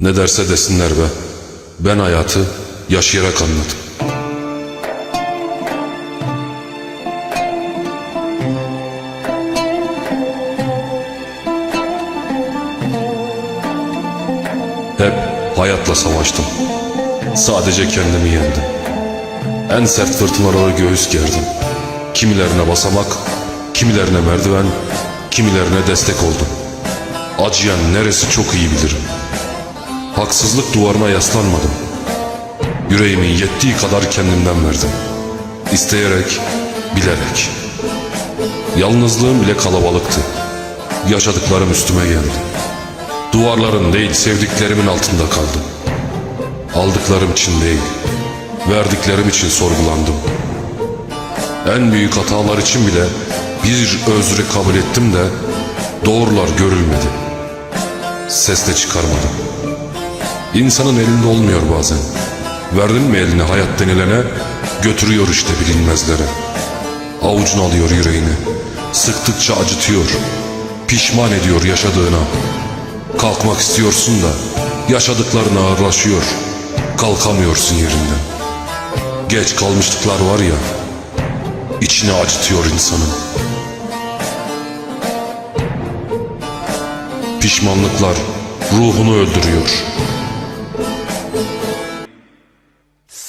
Ne derse desinler be. Ben hayatı yaşayarak anladım. Hep hayatla savaştım. Sadece kendimi yendim. En sert fırtınalara göğüs gerdim. Kimilerine basamak, kimilerine merdiven, kimilerine destek oldum. Acıyan neresi çok iyi bilirim. Haksızlık duvarına yaslanmadım. Yüreğimin yettiği kadar kendimden verdim. İsteyerek, bilerek. Yalnızlığım bile kalabalıktı. Yaşadıklarım üstüme geldi. Duvarların değil sevdiklerimin altında kaldım. Aldıklarım için değil, verdiklerim için sorgulandım. En büyük hatalar için bile bir özrü kabul ettim de doğrular görülmedi. Ses de çıkarmadım. İnsanın elinde olmuyor bazen. Verdin mi eline hayat denilene götürüyor işte bilinmezlere. Avucuna alıyor yüreğini. Sıktıkça acıtıyor. Pişman ediyor yaşadığına. Kalkmak istiyorsun da yaşadıkların ağırlaşıyor. Kalkamıyorsun yerinden. Geç kalmışlıklar var ya içini acıtıyor insanın. Pişmanlıklar ruhunu öldürüyor.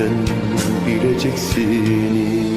nereden bileceksiniz?